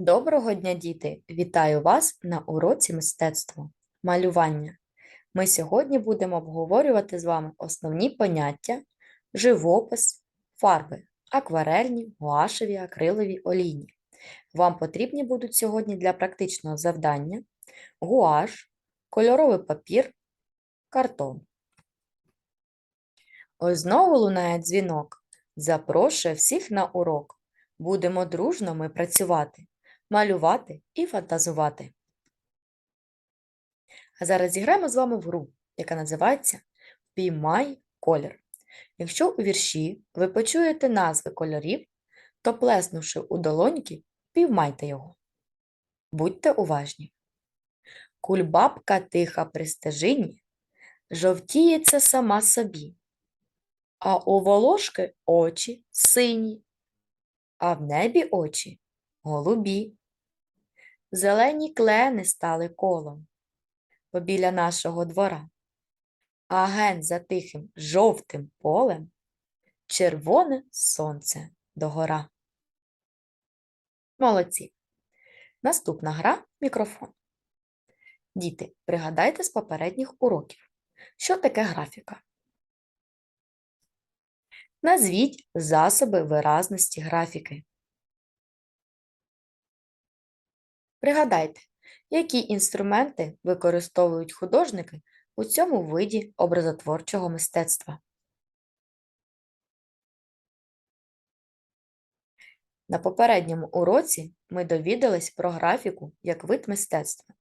Доброго дня, діти! Вітаю вас на уроці мистецтва малювання. Ми сьогодні будемо обговорювати з вами основні поняття, живопис, фарби, акварельні, гуашеві, акрилові, олійні. Вам потрібні будуть сьогодні для практичного завдання гуаш, кольоровий папір, картон. Ось знову лунає дзвінок. Запрошує всіх на урок. Будемо дружно ми працювати малювати і фантазувати. А зараз зіграємо з вами в гру, яка називається Піймай колір. Якщо у вірші ви почуєте назви кольорів, то плеснувши у долоньки, піймайте його. Будьте уважні. Кульбабка тиха при стежині, жовтіється сама собі, а у волошки очі сині, а в небі очі голубі. Зелені клени стали колом побіля нашого двора, а ген за тихим жовтим полем червоне сонце догора. Молодці. Наступна гра мікрофон. Діти, пригадайте з попередніх уроків, що таке графіка. Назвіть засоби виразності графіки. Пригадайте, які інструменти використовують художники у цьому виді образотворчого мистецтва. На попередньому уроці ми довідались про графіку як вид мистецтва.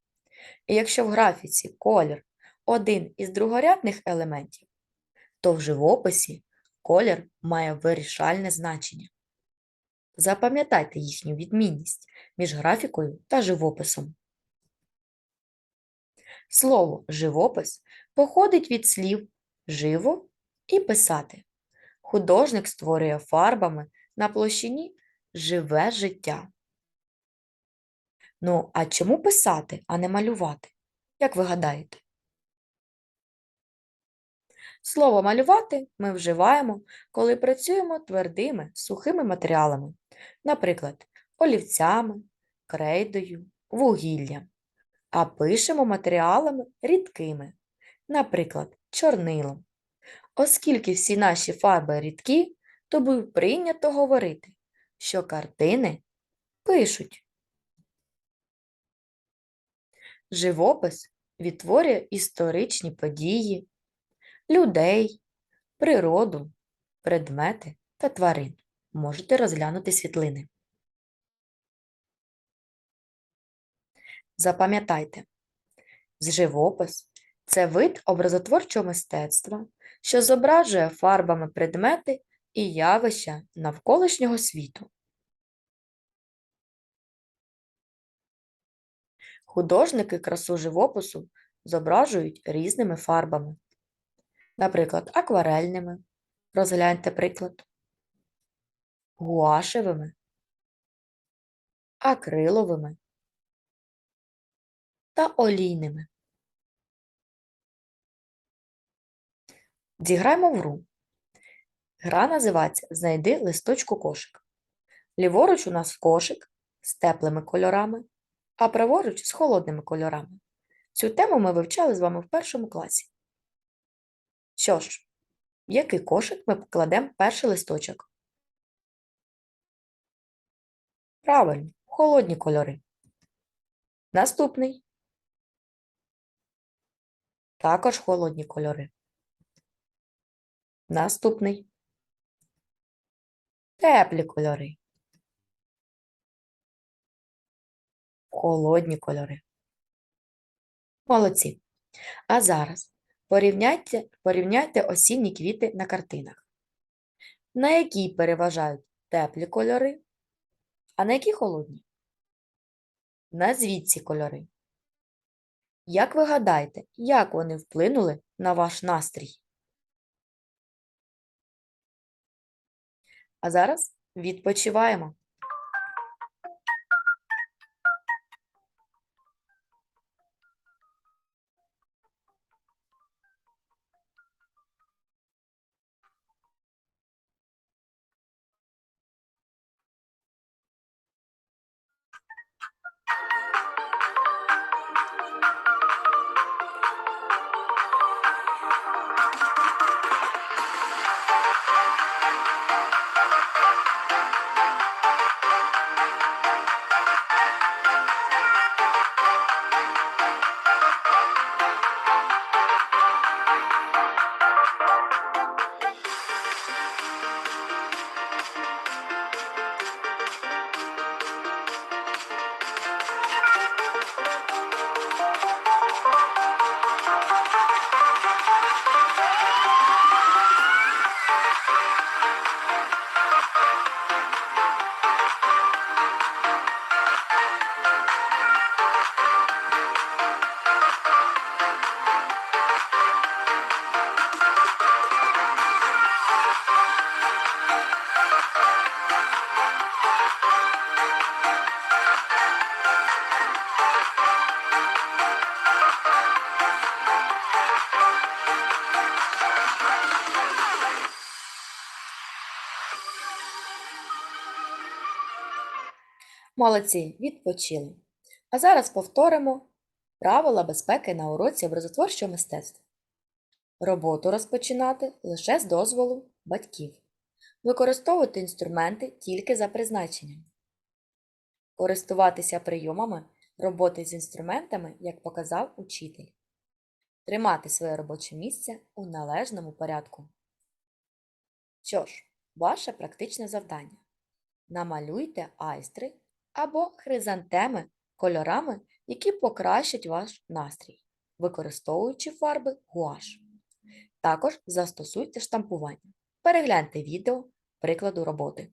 І якщо в графіці колір один із другорядних елементів, то в живописі колір має вирішальне значення. Запам'ятайте їхню відмінність між графікою та живописом. Слово живопис походить від слів живо і писати. Художник створює фарбами на площині живе життя. Ну, а чому писати, а не малювати? Як ви гадаєте? Слово малювати ми вживаємо, коли працюємо твердими, сухими матеріалами, наприклад, олівцями, крейдою, вугіллям, а пишемо матеріалами рідкими, наприклад, чорнилом. Оскільки всі наші фарби рідкі, то був прийнято говорити, що картини пишуть. Живопис відтворює історичні події, людей, природу, предмети та тварин. Можете розглянути світлини. Запам'ятайте, живопис це вид образотворчого мистецтва, що зображує фарбами предмети і явища навколишнього світу. Художники красу живопису зображують різними фарбами, наприклад, акварельними, розгляньте приклад, гуашевими, акриловими та олійними. Зіграємо в гру. Гра називається Знайди листочку кошик. Ліворуч у нас кошик з теплими кольорами, а праворуч з холодними кольорами. Цю тему ми вивчали з вами в першому класі. Що ж, в який кошик ми покладемо перший листочок? Правильно, холодні кольори. Наступний. Також холодні кольори. Наступний. Теплі кольори. Холодні кольори. Молодці. А зараз порівняйте, порівняйте осінні квіти на картинах. На які переважають теплі кольори, а на які холодні? Назвіть ці кольори. Як ви гадаєте, як вони вплинули на ваш настрій? А зараз відпочиваємо. Молодці, відпочили. А зараз повторимо правила безпеки на уроці образотворчого мистецтва. Роботу розпочинати лише з дозволу батьків. Використовувати інструменти тільки за призначенням. Користуватися прийомами роботи з інструментами, як показав учитель. Тримати своє робоче місце у належному порядку. Що ж, ваше практичне завдання. Намалюйте айстри або хризантеми кольорами, які покращать ваш настрій, використовуючи фарби гуаш. Також застосуйте штампування. Перегляньте відео прикладу роботи.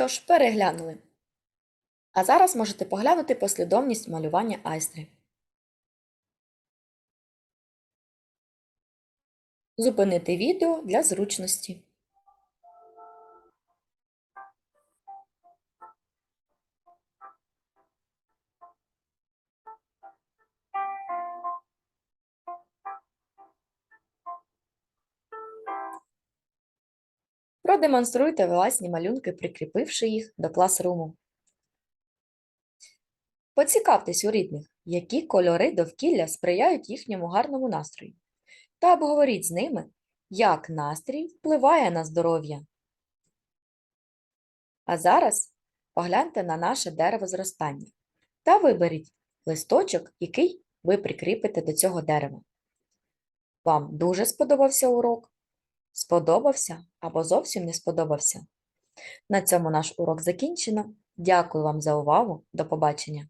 Що ж, переглянули. А зараз можете поглянути послідовність малювання айстри. Зупинити відео для зручності. Продемонструйте власні малюнки, прикріпивши їх до класруму. Поцікавтесь у рідних, які кольори довкілля сприяють їхньому гарному настрою, та обговоріть з ними, як настрій впливає на здоров'я. А зараз погляньте на наше дерево зростання та виберіть листочок, який ви прикріпите до цього дерева. Вам дуже сподобався урок? Сподобався або зовсім не сподобався? На цьому наш урок закінчено. Дякую вам за увагу. До побачення!